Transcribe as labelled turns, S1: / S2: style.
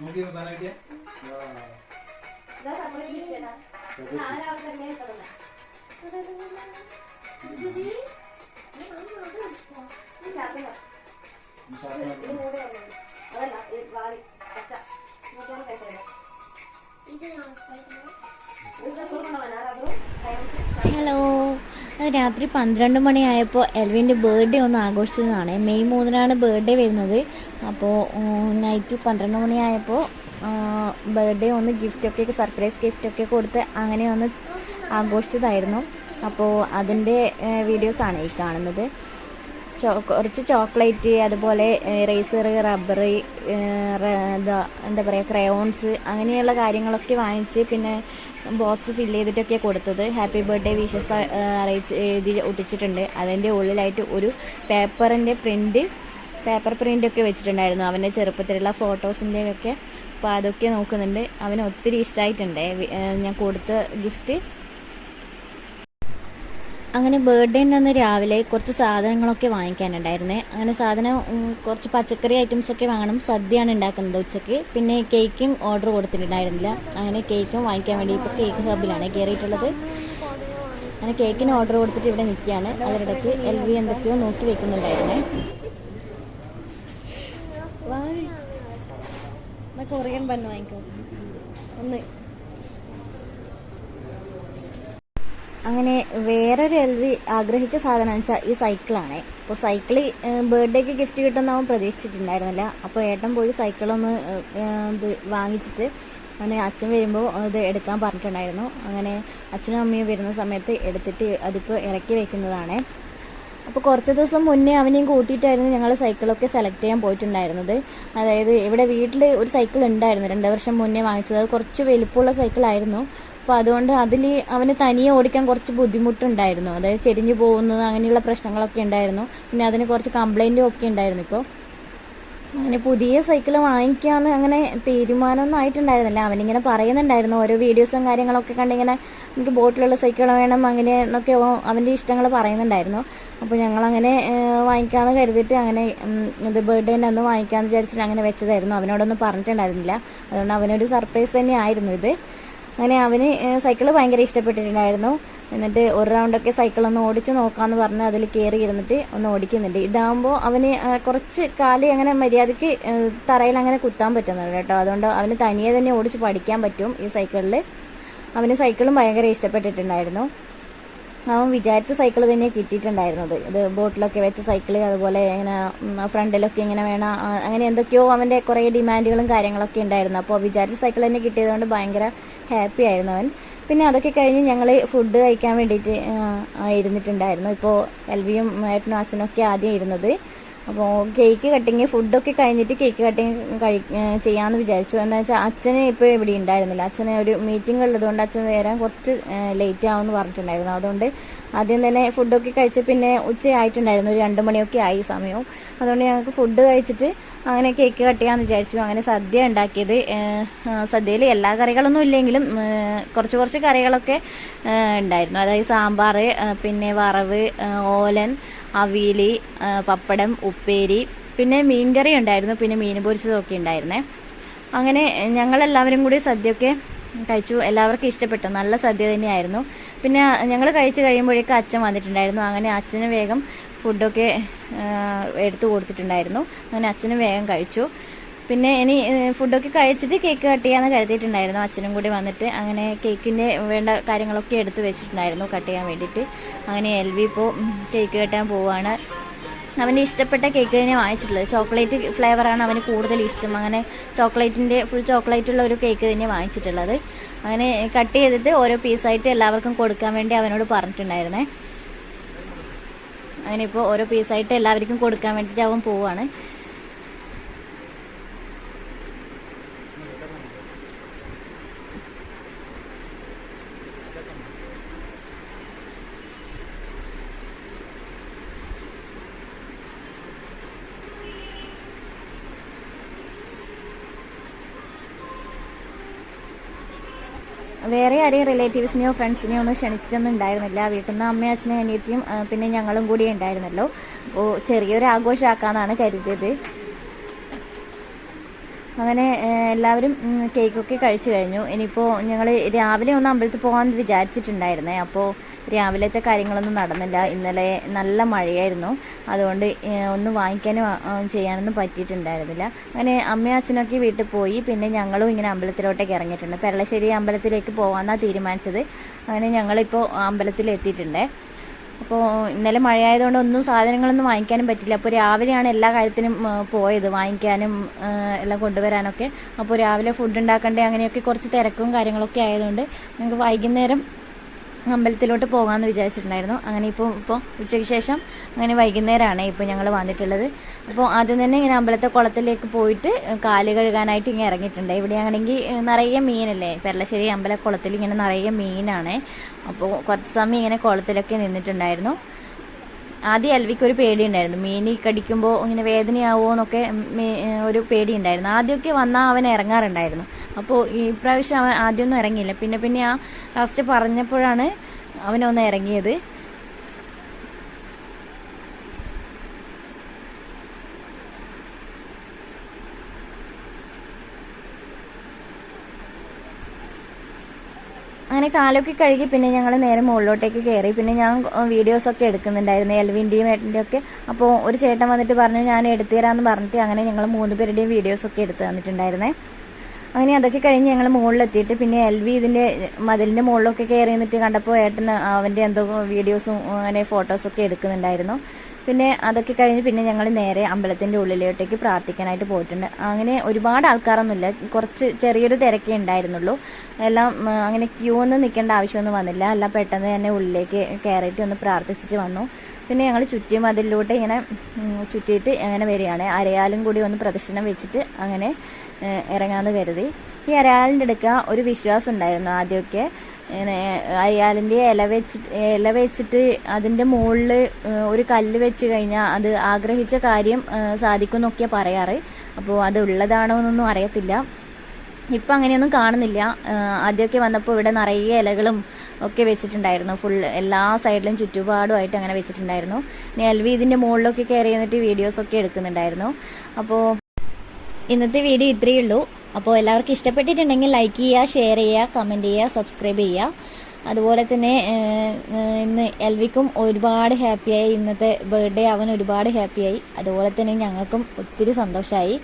S1: നോക്കി സാധനം കിട്ടിയ
S2: അതല്ല
S3: ഹലോ രാത്രി പന്ത്രണ്ട് മണിയായപ്പോൾ എൽവിന്റെ ബർത്ത്ഡേ ഒന്ന് ആഘോഷിച്ചതാണ്. മെയ് മൂന്നിനാണ് ബർത്ത്ഡേ വരുന്നത്. അപ്പോൾ നൈറ്റ് പന്ത്രണ്ട് മണിയായപ്പോൾ ബർത്ത്ഡേ ഒന്ന് ഗിഫ്റ്റൊക്കെ സർപ്രൈസ് ഗിഫ്റ്റൊക്കെ കൊടുത്ത് അങ്ങനെ ഒന്ന് ആഘോഷിച്ചതായിരുന്നു. അപ്പോൾ അതിന്റെ വീഡിയോസാണ് ഈ കാണുന്നത്. കുറച്ച് ചോക്ലേറ്റ് അതുപോലെ റേസർ റബ്ബർ എന്താ എന്താ പറയുക ക്രയോൺസ് അങ്ങനെയുള്ള കാര്യങ്ങളൊക്കെ വാങ്ങിച്ച് പിന്നെ ബോക്സ് ഫില്ല് ചെയ്തിട്ടൊക്കെ കൊടുത്തത്. ഹാപ്പി ബർത്ത്ഡേ വിഷസ് അറിയിച്ച് എഴുതി ഒട്ടിച്ചിട്ടുണ്ട്. അതിന്റെ ഉള്ളിലായിട്ട് ഒരു പേപ്പറിന്റെ പ്രിന്റ് പേപ്പർ പ്രിന്റൊക്കെ വെച്ചിട്ടുണ്ടായിരുന്നു. അവന്റെ ചെറുപ്പത്തിലുള്ള ഫോട്ടോസിന്റെ ഒക്കെ അപ്പോൾ അതൊക്കെ നോക്കുന്നുണ്ട്. അവന് ഒത്തിരി ഇഷ്ടമായിട്ടുണ്ട് ഞാൻ കൊടുത്ത ഗിഫ്റ്റ് അങ്ങനെ ബർത്ത്ഡേന്റെ അന്ന് രാവിലെ കുറച്ച് സാധനങ്ങളൊക്കെ വാങ്ങിക്കാനുണ്ടായിരുന്നേ. അങ്ങനെ സാധനം കുറച്ച് പച്ചക്കറി ഐറ്റംസ് ഒക്കെ വാങ്ങണം. സദ്യയാണ് ഉണ്ടാക്കുന്നത് ഉച്ചയ്ക്ക് പിന്നെ കേക്കും ഓർഡർ കൊടുത്തിട്ടുണ്ടായിരുന്നില്ല. അങ്ങനെ കേക്കും വാങ്ങിക്കാൻ വേണ്ടി ഇപ്പോൾ കേക്ക് ഹബിലാണ് കയറിയിട്ടുള്ളത് അങ്ങനെ കേക്കിന് ഓർഡർ കൊടുത്തിട്ട് ഇവിടെ നിൽക്കുകയാണ്. അതിനിടയ്ക്ക് എൽ വി എന്തൊക്കെയോ നോക്കി വെക്കുന്നുണ്ടായിരുന്നേ. കൊറിയൻ ബണ്ണ് വാങ്ങിക്കോ. ഒന്ന്. അങ്ങനെ വേറൊരു എൽ വി ആഗ്രഹിച്ച സാധനം വെച്ചാൽ ഈ സൈക്കിളാണ് അപ്പോൾ സൈക്കിൾ ബർത്ത്ഡേക്ക് ഗിഫ്റ്റ് കിട്ടുമെന്ന് അവൻ പ്രതീക്ഷിച്ചിട്ടുണ്ടായിരുന്നില്ല. അപ്പോൾ ഏട്ടൻ പോയി സൈക്കിളൊന്ന് ഇത് വാങ്ങിച്ചിട്ട് അങ്ങനെ അച്ഛൻ വരുമ്പോൾ അത് എടുക്കാൻ പറഞ്ഞിട്ടുണ്ടായിരുന്നു. അങ്ങനെ അച്ഛനും അമ്മയും വരുന്ന സമയത്ത് എടുത്തിട്ട് അതിപ്പോൾ ഇറക്കി വെക്കുന്നതാണ്. അപ്പോൾ കുറച്ച് ദിവസം മുന്നേ അവനെയും കൂട്ടിയിട്ടായിരുന്നു ഞങ്ങൾ സൈക്കിളൊക്കെ സെലക്ട് ചെയ്യാൻ പോയിട്ടുണ്ടായിരുന്നത്. അതായത് ഇവിടെ വീട്ടിൽ ഒരു സൈക്കിൾ ഉണ്ടായിരുന്നു. രണ്ട് വർഷം മുന്നേ വാങ്ങിച്ചത്. അത് കുറച്ച് വലിപ്പമുള്ള സൈക്കിളായിരുന്നു അപ്പോൾ അതുകൊണ്ട് അതിൽ അവന് തനിയെ ഓടിക്കാൻ കുറച്ച് ബുദ്ധിമുട്ടുണ്ടായിരുന്നു. അതായത് ചെരിഞ്ഞു പോകുന്നത് അങ്ങനെയുള്ള പ്രശ്നങ്ങളൊക്കെ ഉണ്ടായിരുന്നു. പിന്നെ അതിന് കുറച്ച് കംപ്ലൈന്റും ഒക്കെ ഉണ്ടായിരുന്നു ഇപ്പോൾ അങ്ങനെ പുതിയ സൈക്കിൾ വാങ്ങിക്കാന്ന് അങ്ങനെ തീരുമാനമൊന്നും ആയിട്ടുണ്ടായിരുന്നില്ല. അവനിങ്ങനെ പറയുന്നുണ്ടായിരുന്നു. ഓരോ വീഡിയോസും കാര്യങ്ങളൊക്കെ കണ്ടിങ്ങനെ എനിക്ക് ബോട്ടിലുള്ള സൈക്കിൾ വേണം അങ്ങനെ എന്നൊക്കെ അവന്റെ ഇഷ്ടങ്ങൾ പറയുന്നുണ്ടായിരുന്നു. അപ്പോൾ ഞങ്ങളങ്ങനെ വാങ്ങിക്കാമെന്ന് കരുതിയിട്ട് അങ്ങനെ ഇത് ബർത്ത്ഡേന്റെ അന്ന് വാങ്ങിക്കാമെന്ന് വിചാരിച്ചിട്ട് അങ്ങനെ വെച്ചതായിരുന്നു. അവനോടൊന്നും പറഞ്ഞിട്ടുണ്ടായിരുന്നില്ല. അതുകൊണ്ട് അവനൊരു സർപ്രൈസ് തന്നെയായിരുന്നു ഇത്. അങ്ങനെ അവന് സൈക്കിൾ ഭയങ്കര ഇഷ്ടപ്പെട്ടിട്ടുണ്ടായിരുന്നു. എന്നിട്ട് ഒരു റൗണ്ടൊക്കെ സൈക്കിൾ ഒന്ന് ഓടിച്ച് നോക്കാന്ന് പറഞ്ഞ് അതിൽ കയറി ഇരുന്നിട്ട് ഒന്ന് ഓടിക്കുന്നുണ്ട്. ഇതാകുമ്പോൾ അവന് കുറച്ച് കാൽ അങ്ങനെ മര്യാദയ്ക്ക് തറയിൽ അങ്ങനെ കുത്താൻ പറ്റുന്നുണ്ട് കേട്ടോ. അതുകൊണ്ട് അവന് തനിയെ തന്നെ ഓടിച്ച് പഠിക്കാൻ പറ്റും ഈ സൈക്കിളിൽ അവന് സൈക്കിളും ഭയങ്കര ഇഷ്ടപ്പെട്ടിട്ടുണ്ടായിരുന്നു. അവൻ വിചാരിച്ച സൈക്കിൾ തന്നെ കിട്ടിയിട്ടുണ്ടായിരുന്നത്. ഇത് ബോട്ടിലൊക്കെ വെച്ച സൈക്കിൾ അതുപോലെ ഇങ്ങനെ ഫ്രണ്ടിലൊക്കെ ഇങ്ങനെ വേണം അങ്ങനെ എന്തൊക്കെയോ അവന്റെ കുറേ ഡിമാൻഡുകളും കാര്യങ്ങളൊക്കെ ഉണ്ടായിരുന്നു. അപ്പോൾ വിചാരിച്ച സൈക്കിൾ തന്നെ കിട്ടിയതുകൊണ്ട് ഭയങ്കര ഹാപ്പി ആയിരുന്നു അവൻ. പിന്നെ അതൊക്കെ കഴിഞ്ഞ് ഞങ്ങൾ ഫുഡ് കഴിക്കാൻ വേണ്ടിയിട്ട് ഇരുന്നിട്ടുണ്ടായിരുന്നു. ഇപ്പോൾ എൽവിയും ഏട്ടനും അച്ഛനും ഒക്കെ ആദ്യം ഇരുന്നത്. അപ്പോൾ കേക്ക് കട്ടിങ് ഫുഡൊക്കെ കഴിഞ്ഞിട്ട് കേക്ക് കട്ടിങ് കഴി ചെയ്യാമെന്ന് വിചാരിച്ചു. എന്താ വെച്ചാൽ അച്ഛന് ഇപ്പോൾ ഇവിടെ ഉണ്ടായിരുന്നില്ല അച്ഛന് ഒരു മീറ്റിംഗ് ഉള്ളതുകൊണ്ട് അച്ഛൻ വരാൻ കുറച്ച് ലേറ്റ് ആവുമെന്ന് പറഞ്ഞിട്ടുണ്ടായിരുന്നു. അതുകൊണ്ട് ആദ്യം തന്നെ ഫുഡൊക്കെ കഴിച്ച് പിന്നെ ഉച്ചയായിട്ടുണ്ടായിരുന്നു. ഒരു രണ്ട് മണിയൊക്കെ ആയി സമയവും. അതുകൊണ്ട് ഞങ്ങൾക്ക് ഫുഡ് കഴിച്ചിട്ട് അങ്ങനെ കേക്ക് കട്ട് ചെയ്യാമെന്ന് വിചാരിച്ചു. അങ്ങനെ സദ്യ ഉണ്ടാക്കിയത്. സദ്യയിൽ എല്ലാ കറികളൊന്നും ഇല്ലെങ്കിലും കുറച്ച് കുറച്ച് കറികളൊക്കെ ഉണ്ടായിരുന്നു. അതായത് സാമ്പാർ പിന്നെ വറവ് ഓലൻ അവിയൽ പപ്പടം ഉപ്പേരി പിന്നെ മീൻകറി ഉണ്ടായിരുന്നു. പിന്നെ മീൻ പൊരിച്ചതൊക്കെ ഉണ്ടായിരുന്നേ. അങ്ങനെ ഞങ്ങളെല്ലാവരും കൂടി സദ്യയൊക്കെ കഴിച്ചു. എല്ലാവർക്കും ഇഷ്ടപ്പെട്ടു. നല്ല സദ്യ തന്നെയായിരുന്നു. പിന്നെ ഞങ്ങൾ കഴിച്ചു കഴിയുമ്പോഴേക്കും അച്ഛൻ വന്നിട്ടുണ്ടായിരുന്നു. അങ്ങനെ അച്ഛന് വേഗം ഫുഡൊക്കെ എടുത്തു കൊടുത്തിട്ടുണ്ടായിരുന്നു. അങ്ങനെ അച്ഛന് വേഗം കഴിച്ചു. പിന്നെ ഇനി ഫുഡൊക്കെ കഴിച്ചിട്ട് കേക്ക് കട്ട് ചെയ്യാന്ന് കരുതിയിട്ടുണ്ടായിരുന്നു. അച്ഛനും കൂടി വന്നിട്ട് അങ്ങനെ കേക്കിന്റെ വേണ്ട കാര്യങ്ങളൊക്കെ എടുത്തു വെച്ചിട്ടുണ്ടായിരുന്നു കട്ട് ചെയ്യാൻ വേണ്ടിയിട്ട്. അങ്ങനെ എൽ വി ഇപ്പോൾ കേക്ക് കെട്ടാൻ പോവുകയാണ് അവന്റെ ഇഷ്ടപ്പെട്ട കേക്ക് തന്നെ വാങ്ങിച്ചിട്ടുള്ളത്. ചോക്ലേറ്റ് ഫ്ലേവറാണ് അവന് കൂടുതൽ ഇഷ്ടം. അങ്ങനെ ചോക്ലേറ്റിന്റെ ഫുൾ ചോക്ലേറ്റ് ഉള്ള ഒരു കേക്ക് തന്നെ വാങ്ങിച്ചിട്ടുള്ളത്. അങ്ങനെ കട്ട് ചെയ്തിട്ട് ഓരോ പീസായിട്ട് എല്ലാവർക്കും കൊടുക്കാൻ വേണ്ടി അവനോട് പറഞ്ഞിട്ടുണ്ടായിരുന്നേ. അങ്ങനെ ഇപ്പോൾ ഓരോ പീസായിട്ട് എല്ലാവർക്കും കൊടുക്കാൻ വേണ്ടിയിട്ട് അവൻ പോവുകയാണ് വേറെ ആരെയും റിലേറ്റീവ്സിനെയോ ഫ്രണ്ട്സിനെയോ ഒന്നും ക്ഷണിച്ചിട്ടൊന്നും ഉണ്ടായിരുന്നില്ല. വീട്ടിൽ നിന്ന് അമ്മയും അച്ഛനും അനിയത്തിയും പിന്നെ ഞങ്ങളും കൂടി ഉണ്ടായിരുന്നല്ലോ അപ്പോൾ ചെറിയൊരു ആഘോഷമാക്കാമെന്നാണ് കരുതിയത്. അങ്ങനെ എല്ലാവരും കേക്കൊക്കെ കഴിച്ചു കഴിഞ്ഞു. ഇനിയിപ്പോൾ ഞങ്ങൾ രാവിലെ ഒന്ന് അമ്പലത്തിൽ പോകാൻ വിചാരിച്ചിട്ടുണ്ടായിരുന്നേ. അപ്പോൾ രാവിലത്തെ കാര്യങ്ങളൊന്നും നടന്നില്ല. ഇന്നലെ നല്ല മഴയായിരുന്നു. അതുകൊണ്ട് ഒന്ന് വാങ്ങിക്കാനും ചെയ്യാനൊന്നും പറ്റിയിട്ടുണ്ടായിരുന്നില്ല. അങ്ങനെ അമ്മയും അച്ഛനൊക്കെ വീട്ടിൽ പോയി. പിന്നെ ഞങ്ങളും ഇങ്ങനെ അമ്പലത്തിലോട്ടേക്ക് ഇറങ്ങിയിട്ടുണ്ട്. പെരളശ്ശേരി അമ്പലത്തിലേക്ക് പോകാമെന്നാണ് തീരുമാനിച്ചത്. അങ്ങനെ ഞങ്ങളിപ്പോൾ അമ്പലത്തിൽ എത്തിയിട്ടുണ്ടേ അപ്പോൾ ഇന്നലെ മഴയായതുകൊണ്ട് ഒന്നും സാധനങ്ങളൊന്നും വാങ്ങിക്കാനും പറ്റില്ല. അപ്പോൾ രാവിലെയാണ് എല്ലാ കാര്യത്തിനും പോയത്. വാങ്ങിക്കാനും എല്ലാം കൊണ്ടുവരാനൊക്കെ. അപ്പോൾ രാവിലെ ഫുഡ് ഉണ്ടാക്കണ്ടേ അങ്ങനെയൊക്കെ കുറച്ച് തിരക്കും കാര്യങ്ങളൊക്കെ ആയതുകൊണ്ട് ഞങ്ങൾക്ക് വൈകുന്നേരം അമ്പലത്തിലോട്ട് പോകാമെന്ന് വിചാരിച്ചിട്ടുണ്ടായിരുന്നു. അങ്ങനെ ഇപ്പോൾ ഇപ്പോൾ ഉച്ചയ്ക്ക് ശേഷം അങ്ങനെ വൈകുന്നേരമാണ് ഇപ്പോൾ ഞങ്ങൾ വന്നിട്ടുള്ളത്. അപ്പോൾ ആദ്യം തന്നെ ഇങ്ങനെ അമ്പലത്തെ കുളത്തിലേക്ക് പോയിട്ട് കാൽ കഴുകാനായിട്ട് ഇങ്ങനെ ഇറങ്ങിയിട്ടുണ്ട്. ഇവിടെയാണെങ്കിൽ നിറയെ മീനല്ലേ? പെരളശ്ശേരി അമ്പലക്കുളത്തിൽ ഇങ്ങനെ നിറയെ മീനാണ്. അപ്പോൾ കുറച്ച് സമയം ഇങ്ങനെ കുളത്തിലൊക്കെ നിന്നിട്ടുണ്ടായിരുന്നു. ആദ്യം അൽവിക്ക് ഒരു പേടിയുണ്ടായിരുന്നു. മീനി കടിക്കുമ്പോൾ ഇങ്ങനെ വേദനയാവുമോ എന്നൊക്കെ ഒരു പേടിയുണ്ടായിരുന്നു. ആദ്യമൊക്കെ വന്നാൽ അവൻ ഇറങ്ങാറുണ്ടായിരുന്നു. അപ്പോൾ ഈ പ്രാവശ്യം അവൻ ആദ്യമൊന്നും ഇറങ്ങിയില്ല. പിന്നെ പിന്നെ ആ ലാസ്റ്റ് പറഞ്ഞപ്പോഴാണ് അവനൊന്ന് ഇറങ്ങിയത്. അങ്ങനെ കാലൊക്കെ കഴുകി പിന്നെ ഞങ്ങൾ നേരെ മുകളിലോട്ടേക്ക് കയറി പിന്നെ ഞാൻ വീഡിയോസ് ഒക്കെ എടുക്കുന്നുണ്ടായിരുന്നു. എൽവിന്റെയും ഏട്ടന്റെയും ഒക്കെ അപ്പോൾ ഒരു ചേട്ടൻ വന്നിട്ട് പറഞ്ഞു ഞാൻ എടുത്തു തരാമെന്ന് പറഞ്ഞിട്ട് അങ്ങനെ ഞങ്ങൾ മൂന്ന് പേരുടെയും വീഡിയോസ് ഒക്കെ എടുത്തു തന്നിട്ടുണ്ടായിരുന്നേ. അങ്ങനെ അതൊക്കെ കഴിഞ്ഞ് ഞങ്ങൾ മുകളിലെത്തിയിട്ട് പിന്നെ എൽ വി ഇതിന്റെ മതിലിന്റെ മുകളിലൊക്കെ കയറി നിന്നിട്ട് കണ്ടപ്പോൾ ഏട്ടൻ അവന്റെ എന്തോ വീഡിയോസും അങ്ങനെ ഫോട്ടോസൊക്കെ എടുക്കുന്നുണ്ടായിരുന്നു. പിന്നെ അതൊക്കെ കഴിഞ്ഞ് പിന്നെ ഞങ്ങൾ നേരെ അമ്പലത്തിന്റെ ഉള്ളിലോട്ടേക്ക് പ്രാർത്ഥിക്കാനായിട്ട് പോയിട്ടുണ്ട്. അങ്ങനെ ഒരുപാട് ആൾക്കാരൊന്നുമില്ല. കുറച്ച് ചെറിയൊരു തിരക്കേ ഉണ്ടായിരുന്നുള്ളൂ. എല്ലാം അങ്ങനെ ക്യൂ ഒന്നും നിൽക്കേണ്ട ആവശ്യമൊന്നും വന്നില്ല. എല്ലാം പെട്ടെന്ന് തന്നെ ഉള്ളിലേക്ക് കയറിയിട്ട് ഒന്ന് പ്രാർത്ഥിച്ചിട്ട് വന്നു. പിന്നെ ഞങ്ങൾ ചുറ്റി അതിലൂടെ ഇങ്ങനെ ചുറ്റിയിട്ട് അങ്ങനെ വരികയാണ്. അരയാലും കൂടി ഒന്ന് പ്രദക്ഷിണം വെച്ചിട്ട് അങ്ങനെ ഇറങ്ങാമെന്ന് കരുതി. ഈ അരയാലിന്റെ അടുക്ക ഒരു വിശ്വാസം ഉണ്ടായിരുന്നു ആദ്യമൊക്കെ. അയാലിന്റെ ഇല വെച്ചിട്ട് ഇല വെച്ചിട്ട് അതിന്റെ മുകളിൽ ഒരു കല്ല് വെച്ച് കഴിഞ്ഞാൽ അത് ആഗ്രഹിച്ച കാര്യം സാധിക്കും എന്നൊക്കെയാണ് പറയാറ്. അപ്പോൾ അത് ഉള്ളതാണോ എന്നൊന്നും അറിയത്തില്ല. ഇപ്പം അങ്ങനെയൊന്നും കാണുന്നില്ല. ആദ്യമൊക്കെ വന്നപ്പോൾ ഇവിടെ നിറയെ ഇലകളും ഒക്കെ വെച്ചിട്ടുണ്ടായിരുന്നു. ഫുൾ എല്ലാ സൈഡിലും ചുറ്റുപാടുമായിട്ട് അങ്ങനെ വെച്ചിട്ടുണ്ടായിരുന്നു. ഇനി വി ഇതിന്റെ മുകളിലൊക്കെ കയറി എന്നിട്ട് വീഡിയോസൊക്കെ എടുക്കുന്നുണ്ടായിരുന്നു. അപ്പോൾ ഇന്നത്തെ വീഡിയോ ഇത്രയേ ഉള്ളൂ. അപ്പോൾ എല്ലാവർക്കും ഇഷ്ടപ്പെട്ടിട്ടുണ്ടെങ്കിൽ ലൈക്ക് ചെയ്യുക ഷെയർ ചെയ്യുക കമന്റ് ചെയ്യുക സബ്സ്ക്രൈബ് ചെയ്യുക. അതുപോലെ തന്നെ ഇന്ന് എൽവിക്കും ഒരുപാട് ഹാപ്പിയായി ഇന്നത്തെ ബർത്ത്ഡേ അവൻ ഒരുപാട് ഹാപ്പിയായി അതുപോലെ തന്നെ ഞങ്ങൾക്കും ഒത്തിരി സന്തോഷമായി